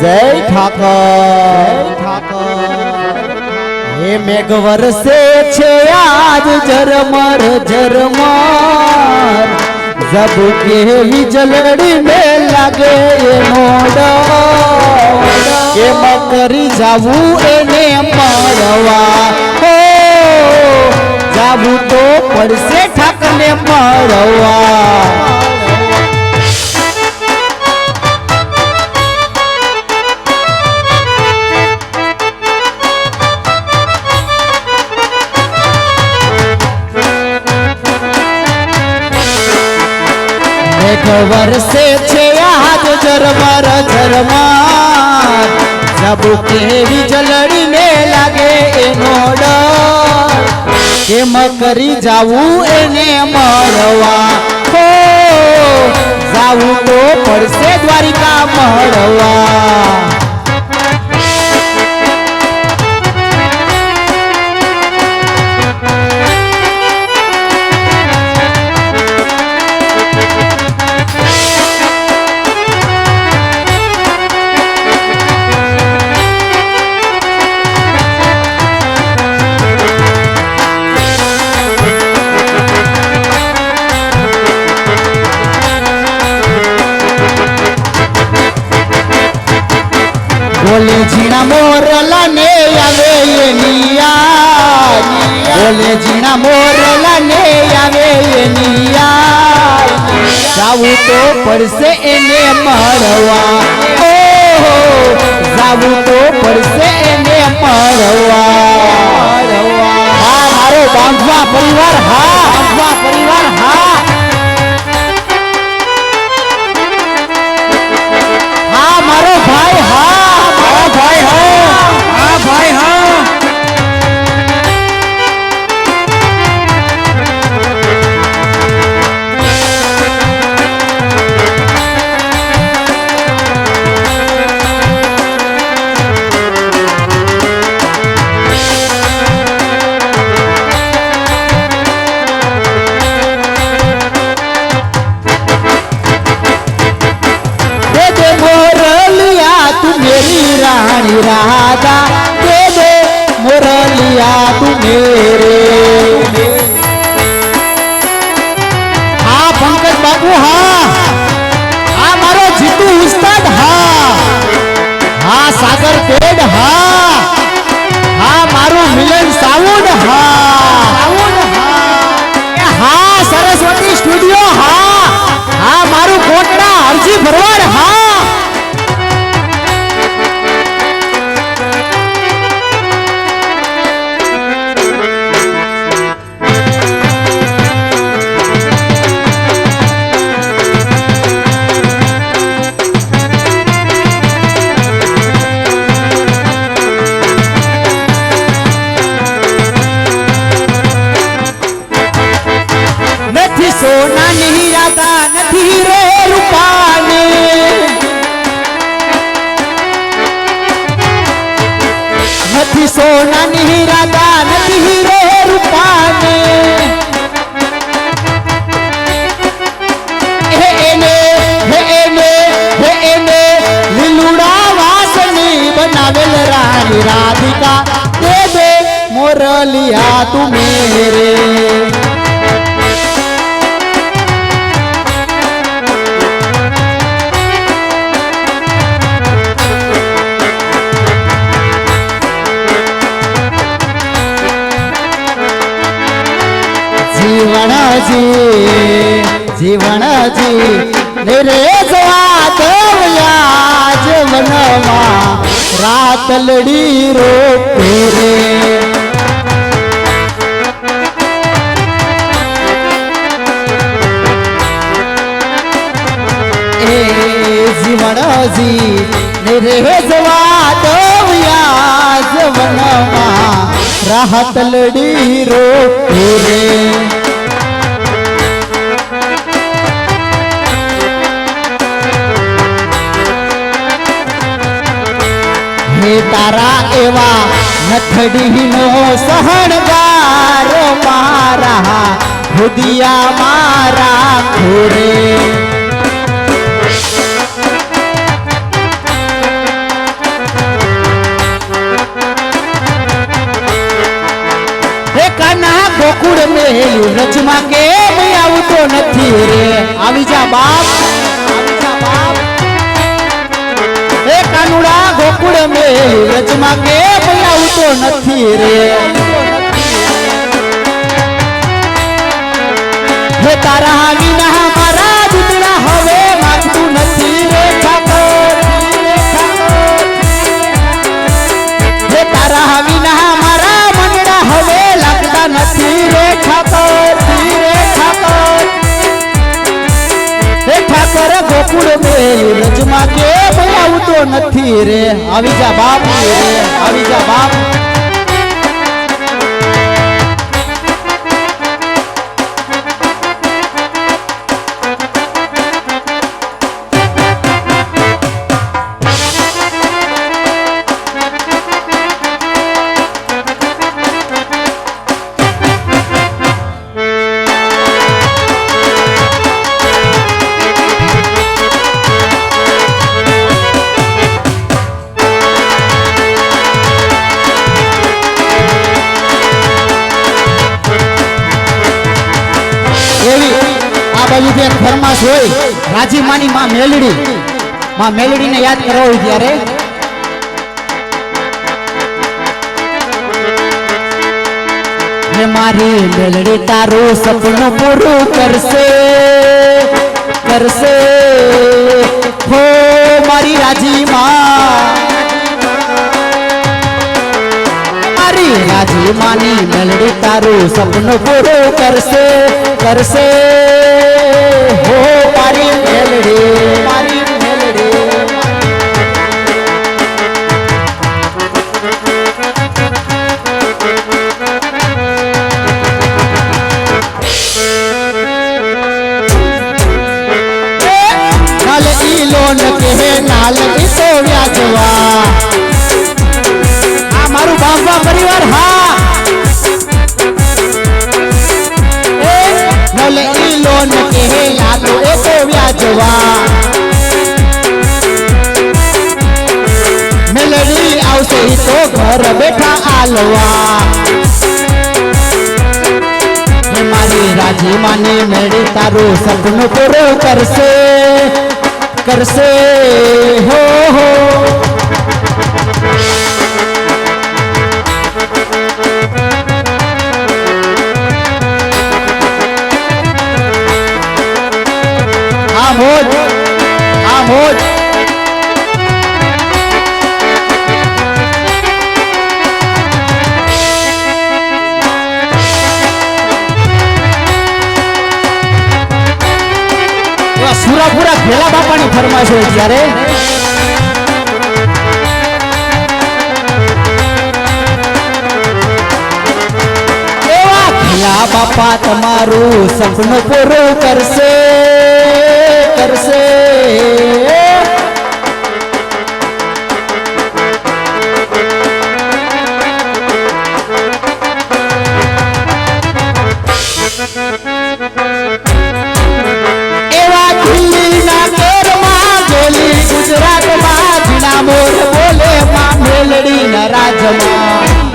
જય ઠાકર. હે મેઘ વરસે છે આજ ઝરમર ઝરમર. જબ કે વીજળડી મે લાગે એ ડર કે મકરી જાવું એને મળવા હો, જાવું તો પડશે ઠાકને મળવા મેઘ વરસે છે આજ ઝરમર ઝરમર. જબુ કેવી જલડીને લાગે એનો ડર. કેમ કરી જાવું એને મળવા? હો, જાવું તો પડશે દ્વારિકા મળવા. મોરલા ને આવે એની યાદ બોલે જીણા મોરલા ને આવે એની યાદ જાવું તો પડશે એને મળવા ઓહો, જાવું તો પડશે એને મરવા. મારો બાંધવા પરિવાર, હા, બાંધવા પરિવાર બાબુ હા. આ મારો જીતુ ઉસ્તાદ, હા. હા, સાગર પેડ, હા. હા, મારું મિલન સાઉન્ડ, હા. હા, સરસ્વતી સ્ટુડિયો, હા. હા, મારું કોટડા અરજી ભરવાડ, હા. નથી નહીં રાતા નથી રે રૂપાને. નથી સોના નહીં રાતા નથી રે રૂપાને. બનાવેલ રાણી રાધિકા. દે દે મોરલિયા તું મેરે જીવણજી રે જવા દવ્યા જીવનમાં રાત લડી રો. એ જીવણજી રે જવા દવ્યા જીવનમાં રાહત લડી રો. देवा नो सहन गारो मारा खुदिया मारा खोरे रचमा के, मैं आऊ तो रे। आ जा बाप। ગોકુળ મેલ્યું રજમાં કે ભાઈ આવતો નથી રે. તારા વિના નથી રે આવી જા બાપ રે આવી જા બાપ. મેલડી. માં મેલડીને યાદ કરવા હોય ત્યારે. હે મારી મેલડી તારું સપનું પૂરું કરશે કરશે. હો મારી રાજી માં. મારી રાજી માની મેલડી તારું સપનું પૂરું કરશે કરશે. હો મેલડી આવશે તો ઘર બેઠા આલવા. મારી રાજી માને મેળી તારું સપનું પૂરું કરશે. કરશે. હો હો. મોજ. આ એવા સુરાપુરા ભેલા બાપાની ફરમાશ હોય બાપા તમારું સપનું પૂરું કરશે. કરશે. એવા દિલ્હીના કેરમાં ગેલી ગુજરાતમાં જીના મોર બોલે માં મેલડીના રાજમાં.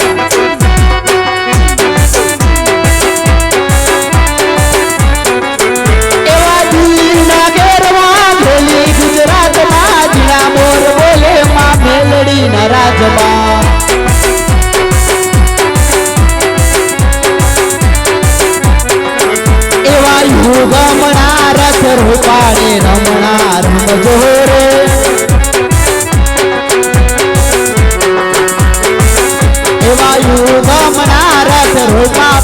મેલડીના રાજમાં. એવા યુગમણા રથ રૂપાડે રમણા રમજો રે. એવા યુગમણા રથ રૂપા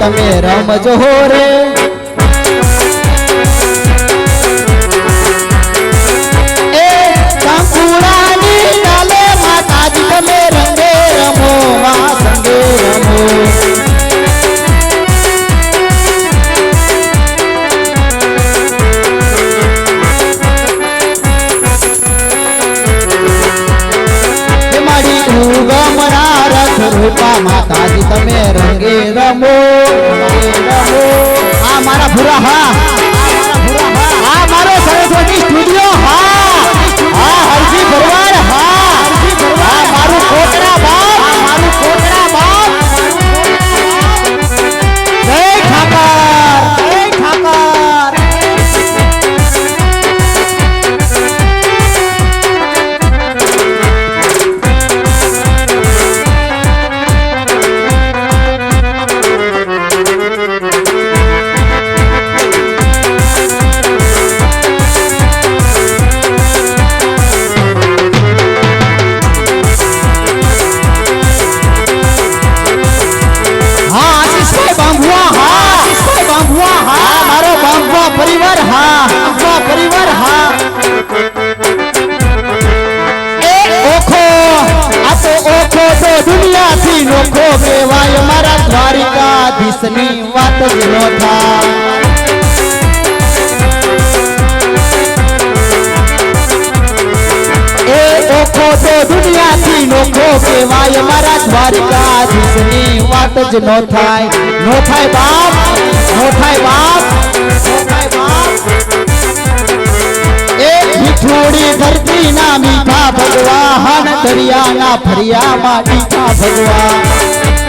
તમે રમજો રે. રંગે રમો માં સંગે રમો હે મારી ઉગમણા રથ રૂપા માતાજી તમે રંગે રમો રંગે રમો આ મારા ભૂરા હા દુનિયાથી નોખો કહેવાય મારા દ્વારિકાધીશની વાત જ ન થાય એ ઓખો તો દુનિયાથી નોખો કહેવાય મારા દ્વારિકાધીશની વાત જ ન થાય નો થાય બાપ નો થાય બાપ નો થાય બાપ મીઠોડી ધરતી ના મીઠા ભગવાન દરિયાના ફરિયામાં મીઠા ભગવાન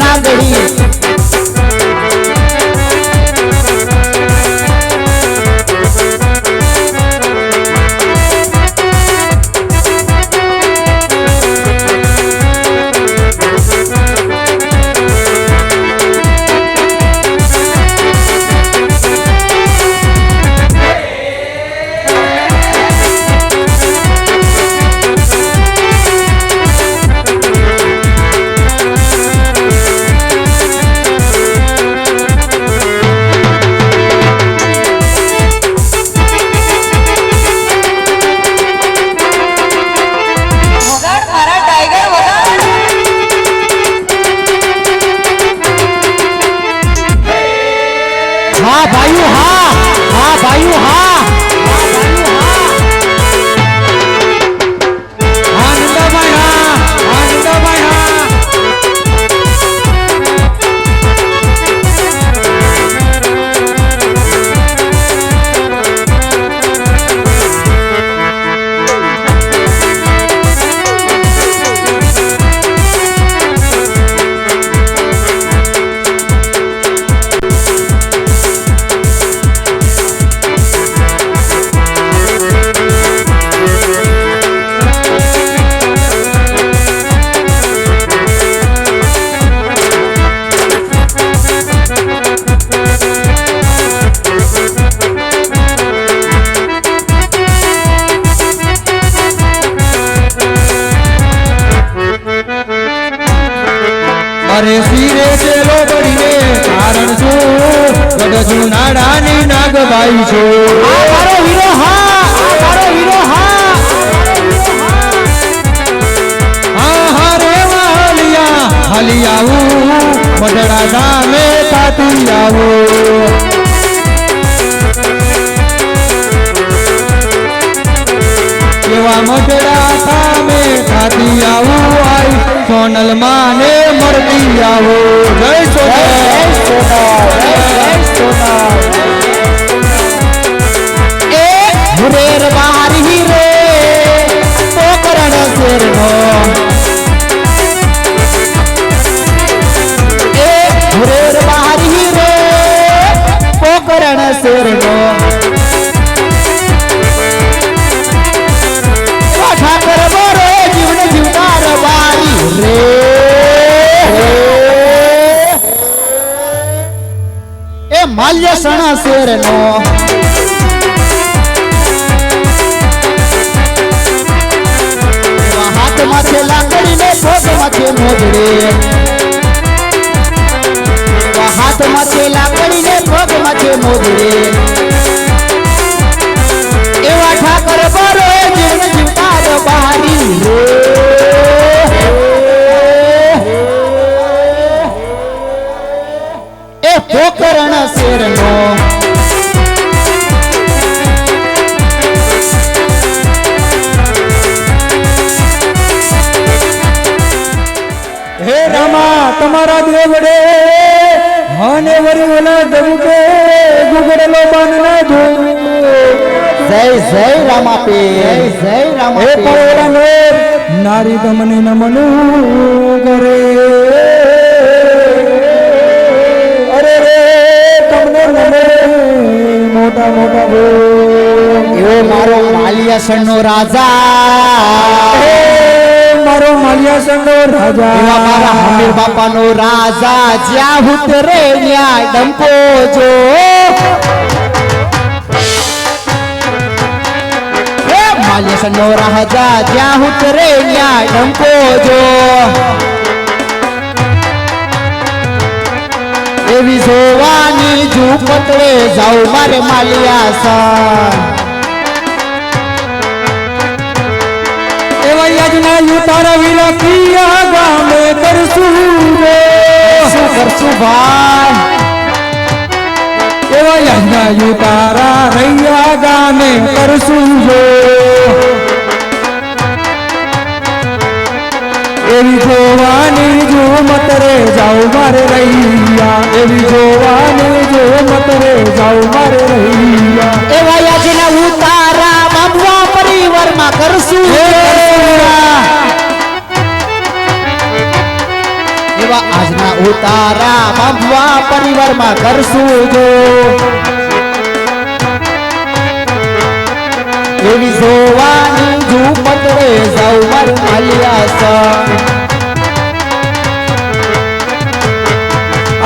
શિરે છે રે એ માલ્ય સણા શેરનો. હાથ માથે લાકડી ને પગ માથે લાકડી એવા હાથ છે એવા પોકરણ શેરનો. હે રામા તમારા દેવડે હને વરી ઓલા દબુકે ગુગડલો બાન ના ધોઈ જય જય રામાપે જય જય હે રામાપે પવરા નોર નારી તમને નમનું કરે. તમને નમે મોટા મોટા બોલ એવો મારો માલિયાસણનો રાજા હે મારો માલિયા સંગો રાજા એવા મારા હમીર બાપાનો રાજા જ્યાં ઉતરે ત્યાં ડંકો જો હે માલિયાસણનો રાજા જ્યાં ઉતરે ત્યાં ડંકો જો એવી જોવાની ઝૂપટે જાઉં મારે માલિયાસણ એવા યજ્ઞ યુતારા વીરા કિયા ગામે કરશું રે. શું કરશું ભાઈ? એવા યજ્ઞ યુતારા રૈયા ગામે કરશું જો એવી જોવાની જો મત રે જાઉં મારે એવી જોવાની જો મત રે જાઉં મારે રૈયા. એવા યાચના ઉતારા બાબવા પરિવારમાં કરશું એવા આજના ઉતારા બાબવા પરિવારમાં કરશું એવી જોવાની જુમત રે જાઉં મારું માલિયા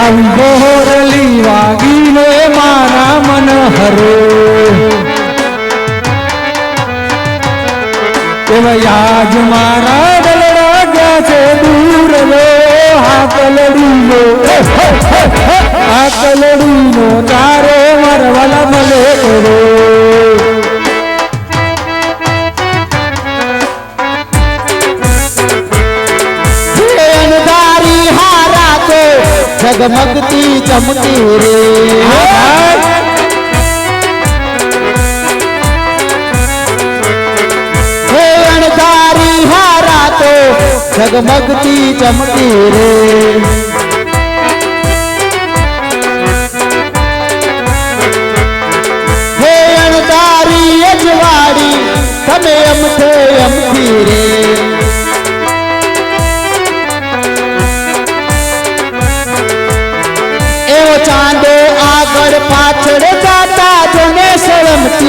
આવી ગોરલી વાગીને મારા મન હરે. એવા યાજ મારા દલડા ગયા છે દૂર લો હા કલડી લો આ કલડી નો તારે મરવાલા ભલે કરો. જગમગતી ચમકી રે જગમગતી ચમકી રે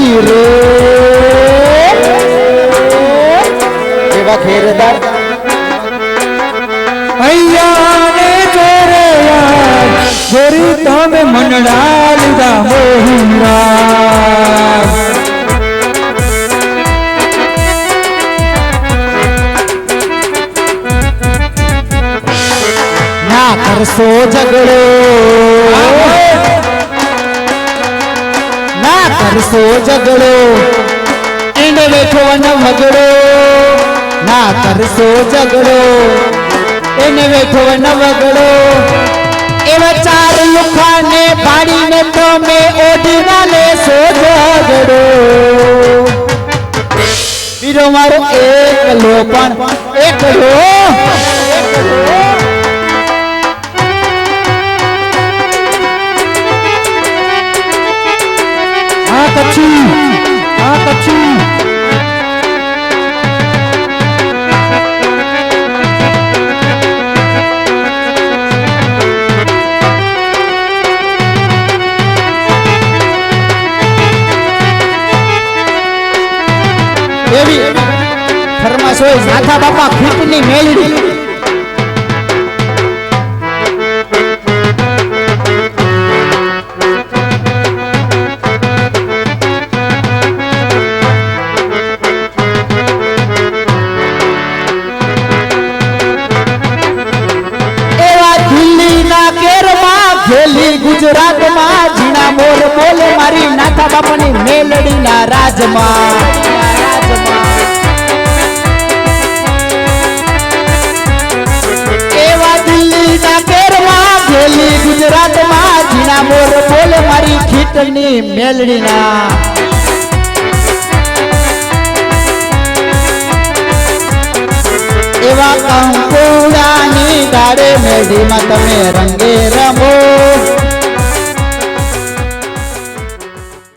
શરમતી રે. એવા ખેરદાર. અહીંયાને જોરે યાર ચોરી તમે મનડા લીધા મોહિરા કરશો ઝઘડો એને બેઠો ન વગડો. ના કરશો ઝઘડો એને બેઠો ન વગડો. એવા ચાર લુખાને પાડીને તમે ઓઢીના લેશો ઝઘડો બીજો મારો એકલો પણ એકલો ફરમાશ બાપા ખૂટની ખેલી ગુજરાતમાં ઝીણા મોર બોલે મારી મેલડીના રાજમાં. જીના મોર બોલ મારી ખીટની મેલડીના. એવા કંકુડાની ગાડે મેડીમાં તમે રંગે રમો.